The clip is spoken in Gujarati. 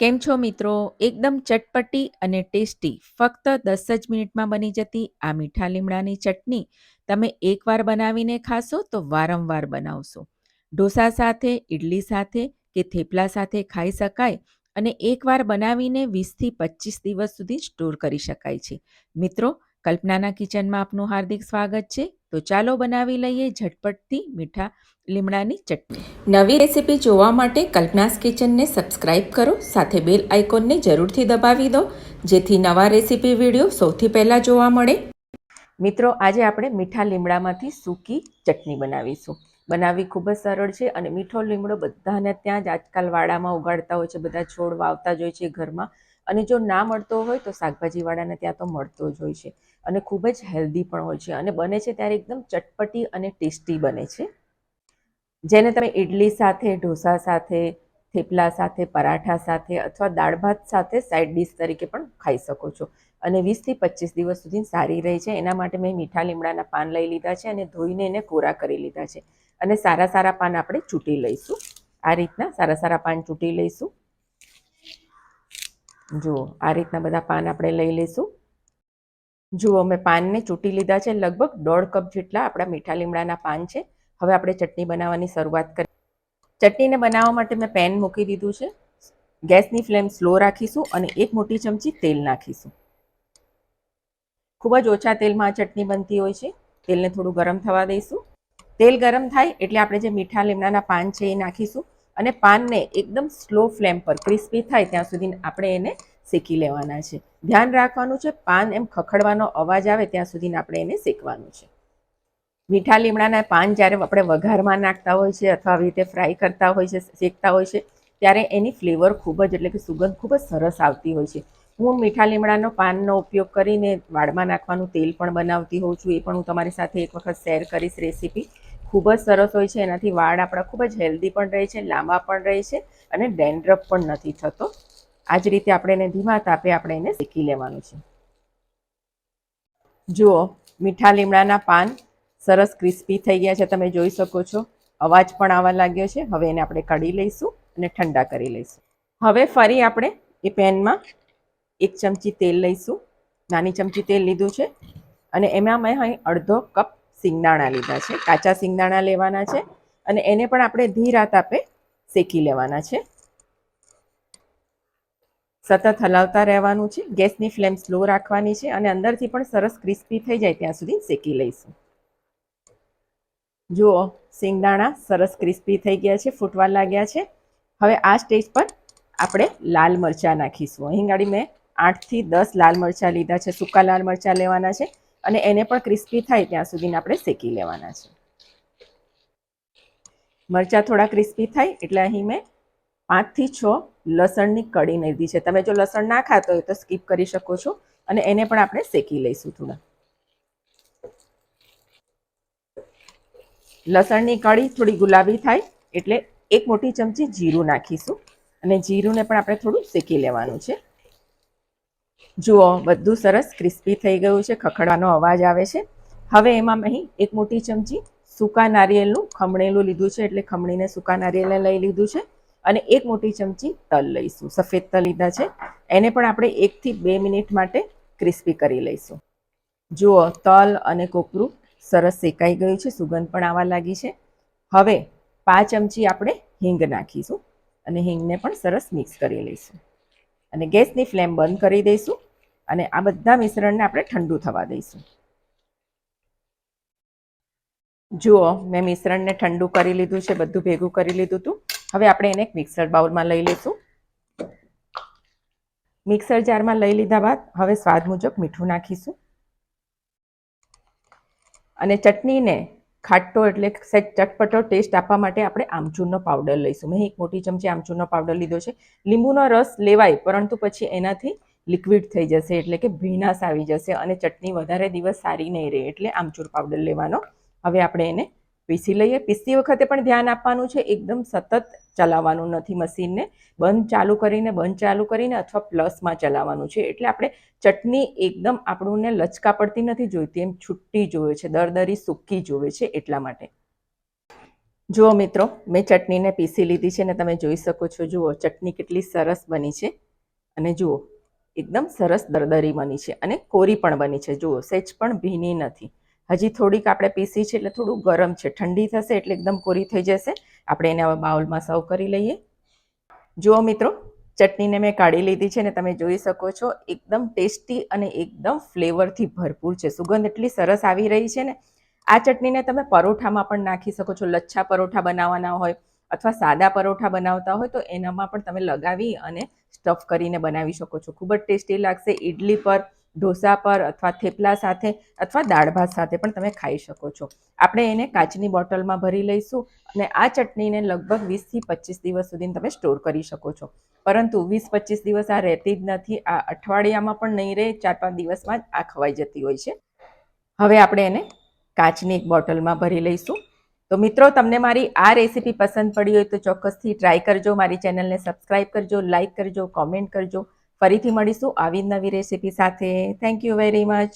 કેમ છો મિત્રો? એકદમ ચટપટી અને ટેસ્ટી, ફક્ત દસ જ મિનિટમાં બની જતી આ મીઠા લીમડાની ચટણી તમે એકવાર બનાવીને ખાશો તો વારંવાર બનાવશો. ઢોસા સાથે ઇડલી સાથે કે થેપલા સાથે ખાઈ શકાય અને એકવાર બનાવીને વીસથી પચીસ દિવસ સુધી સ્ટોર કરી શકાય છે. મિત્રો કલ્પનાના કિચનમાં આપનું હાર્દિક સ્વાગત છે. તો ચાલો બનાવી લઈએ ઝટપટથી મીઠા લીમડાની ચટણી. નવી રેસીપી જોવા માટે કલ્પનાસ કિચનને સબસ્ક્રાઇબ કરો, સાથે બેલ આઇકોનને જરૂરથી દબાવી દો, જેથી નવા રેસીપી વીડિયો સૌથી પહેલાં જોવા મળે. મિત્રો, આજે આપણે મીઠા લીમડામાંથી સૂકી ચટણી બનાવીશું. બનાવવી ખૂબ જ સરળ છે અને મીઠો લીમડો બધાને ત્યાં જ આજકાલ વાડામાં ઉગાડતા હોય છે, બધા છોડ વાવતા જ હોય છે ઘરમાં. અને જો ના મળતો હોય તો શાકભાજીવાળાને ત્યાં તો મળતો જ હોય છે. અને ખૂબ જ હેલ્ધી પણ હોય છે અને બને છે ત્યારે એકદમ ચટપટી અને ટેસ્ટી બને છે. જેને તમે ઇડલી સાથે, ઢોસા સાથે, થેપલા સાથે, પરાઠા સાથે અથવા દાળ ભાત સાથે સાઈડ ડિશ તરીકે પણ ખાઈ શકો છો. અને વીસથી પચીસ દિવસ સુધી સારી રહે છે. એના માટે મેં મીઠા લીમડાના પાન લઈ લીધા છે અને ધોઈને એને કોરા કરી લીધા છે. અને સારા સારા પાન આપણે ચૂંટી લઈશું. આ રીતના સારા સારા પાન ચૂંટી લઈશું. જુઓ, આ રીતના બધા પાન આપણે લઈ લઈશું. જુઓ મેં પાનને ચૂંટી લીધા છે. લગભગ દોઢ કપ જેટલા આપણા મીઠા લીમડાના પાન છે. હવે આપણે ચટણી બનાવવાની શરૂઆત કરી. ચટણીને બનાવવા માટે મેં પેન મૂકી દીધું છે. ગેસની ફ્લેમ સ્લો રાખીશું અને એક મોટી ચમચી તેલ નાખીશું. ખૂબ જ ઓછા તેલમાં ચટણી બનતી હોય છે. તેલને થોડું ગરમ થવા દઈશું. તેલ ગરમ થાય એટલે આપણે જે મીઠા લીમડાના પાન છે એ નાખીશું. અને પાનને એકદમ સ્લો ફ્લેમ પર ક્રિસ્પી થાય ત્યાં સુધી આપણે એને શેકી લેવાના છે. ધ્યાન રાખવાનું છે, પાન એમ ખખડવાનો અવાજ આવે ત્યાં સુધી આપણે એને શેકવાનું છે. મીઠા લીમડાના પાન જ્યારે આપણે વઘારમાં નાખતા હોય છે અથવા આવી રીતે ફ્રાય કરતા હોય છે, શેકતા હોય છે, ત્યારે એની ફ્લેવર ખૂબ જ એટલે કે સુગંધ ખૂબ જ સરસ આવતી હોય છે. હું મીઠા લીમડાનો પાનનો ઉપયોગ કરીને વાળમાં નાખવાનું તેલ પણ બનાવતી હોઉં છું, એ પણ હું તમારી સાથે એક વખત શેર કરીશ રેસીપી. ખૂબ જ સરસ હોય છે. એનાથી વાળ આપણા ખૂબ જ હેલ્ધી પણ રહે છે, લાંબા પણ રહે છે અને ડેન્ડ્રફ પણ નથી થતો. આ જ રીતે આપણે એને ધીમા તાપે આપણે એને શેકી લેવાનું છે. જુઓ, મીઠા લીમડાના પાન સરસ ક્રિસ્પી થઈ ગયા છે. તમે જોઈ શકો છો, અવાજ પણ આવવા લાગ્યો છે. હવે એને આપણે કાઢી લઈશું અને ઠંડા કરી લઈશું. હવે ફરી આપણે એ પેનમાં એક ચમચી તેલ લઈશું. નાની ચમચી તેલ લીધું છે અને એમાં મેં અહીં અડધો કપ સિંગદાણા લીધા છે, કાચા સિંગદાણા લેવાના છે અને એને પણ આપણે ધીરા તાપે શેકી લેવાના છે. સતત હલાવતા રહેવાનું છે, ગેસની ફ્લેમ સ્લો રાખવાની છે અને અંદરથી પણ સરસ ક્રિસ્પી થઈ જાય ત્યાં સુધી શેકી લઈશું. જુઓ, સિંગદાણા સરસ ક્રિસ્પી થઈ ગયા છે, ફૂટવા લાગ્યા છે. હવે આ સ્ટેજ પર આપણે લાલ મરચાં નાખીશું. અહીં ગાડી મેં આઠથી દસ લાલ મરચાં લીધા છે, સૂકા લાલ મરચાં લેવાના છે. અને એને પણ ક્રિસ્પી થાય ત્યાં સુધીને આપણે શેકી લેવાના છે. મરચાં થોડા ક્રિસ્પી થાય એટલે અહીં મેં પાંચથી છ લસણની કડી લીધી છે. તમે જો લસણ ના ખાતો હોય તો સ્કીપ કરી શકો છો અને એને પણ આપણે શેકી લઈશું થોડા. લસણની કળી થોડી ગુલાબી થાય એટલે એક મોટી ચમચી જીરું નાખીશું અને જીરુંને પણ આપણે થોડું શેકી લેવાનું છે. જુઓ, બધું સરસ ક્રિસ્પી થઈ ગયું છે, ખખડવાનો અવાજ આવે છે. હવે એમાં અહીં એક મોટી ચમચી સૂકા નારિયેળનું ખમણેલું લીધું છે, એટલે ખમણીને સૂકા નારિયેળને લઈ લીધું છે. અને એક મોટી ચમચી તલ લઈશું, સફેદ તલ લીધા છે. એને પણ આપણે એકથી બે મિનિટ માટે ક્રિસ્પી કરી લઈશું. જુઓ, તલ અને કોપરું સરસ શેકાઈ ગયું છે, સુગંધ પણ આવવા લાગી છે. હવે પાંચ ચમચી આપણે હિંગ નાખીશું અને હિંગને પણ સરસ મિક્સ કરી લઈશું. અને ગેસની ફ્લેમ બંધ કરી દઈશું અને આ બધા મિશ્રણને આપણે ઠંડુ થવા દઈશું. જુઓ, મેં મિશ્રણને ઠંડુ કરી લીધું છે, બધું ભેગું કરી લીધું હતું. હવે આપણે એને એક મિક્સર બાઉલમાં લઈ લઈશું. મિક્સર જારમાં લઈ લીધા બાદ હવે સ્વાદ મુજબ મીઠું નાખીશું. અને ચટણીને ખાટો એટલે સહેજ ચટપટો ટેસ્ટ આપવા માટે આપણે આમચૂરનો પાવડર લઈશું. મેં એક મોટી ચમચી આમચૂરનો પાવડર લીધો છે. લીંબુનો રસ લેવાય, પરંતુ પછી એનાથી લિક્વિડ થઈ જશે, એટલે કે ભીનાશ આવી જશે અને ચટણી વધારે દિવસ સારી નહીં રહે, એટલે આમચૂર પાવડર લેવાનો. હવે આપણે એને પીસી લઈએ. પીસતી વખતે પણ ધ્યાન આપવાનું છે, એકદમ સતત ચલાવવાનું નથી મશીનને. બંધ ચાલુ કરીને, બંધ ચાલુ કરીને અથવા પ્લસમાં ચલાવવાનું છે. એટલે આપણે ચટણી એકદમ આપણને લચકા પડતી નથી જોઈતી, એમ છૂટી જોવે છે, દરદરી સૂકી જોવે છે એટલા માટે. જુઓ મિત્રો, મેં ચટણીને પીસી લીધી છે ને તમે જોઈ શકો છો, જુઓ ચટણી કેટલી સરસ બની છે. અને જુઓ, એકદમ સરસ દરદરી બની છે અને કોરી પણ બની છે. જુઓ સેજ પણ ભીની નથી. હજી થોડીક આપણે પીસી છે એટલે થોડું ગરમ છે. ઠંડી થશે એટલે એકદમ કોરી થઈ જશે. આપણે એને હવે બાઉલમાં સર્વ કરી લઈએ. જુઓ મિત્રો, ચટણીને મેં કાઢી લીધી છે ને તમે જોઈ શકો છો, એકદમ ટેસ્ટી અને એકદમ ફ્લેવરથી ભરપૂર છે. સુગંધ એટલી સરસ આવી રહી છે ને, આ ચટણીને તમે પરોઠામાં પણ નાખી શકો છો. લચ્છા પરોઠા બનાવવાના હોય અથવા સાદા પરોઠા બનાવતા હોય તો એનામાં પણ તમે લગાવી અને સ્ટફ કરીને બનાવી શકો છો. ખૂબ જ ટેસ્ટી લાગશે. ઇડલી પર ઢોસા પર અથવા થેપલા સાથે અથવા દાળ ભાત સાથે પણ તમે ખાઈ શકો છો. આપણે એને કાચની બોટલમાં ભરી લઈશું અને આ ચટણીને લગભગ વીસથી પચીસ દિવસ સુધી તમે સ્ટોર કરી શકો છો. પરંતુ વીસ પચીસ દિવસ આ રહેતી જ નથી. આ અઠવાડિયામાં પણ નહીં રહે, ચાર પાંચ દિવસમાં જ આ ખવાઈ જતી હોય છે. હવે આપણે એને કાચની એક બોટલમાં ભરી લઈશું. તો મિત્રો, તમને મારી આ રેસીપી પસંદ પડી હોય તો ચોક્કસથી ટ્રાય કરજો. મારી ચેનલને સબસ્ક્રાઈબ કરજો, લાઇક કરજો, કોમેન્ટ કરજો. ફરીથી મળીશું આવી નવી રેસીપી સાથે. Thank you very much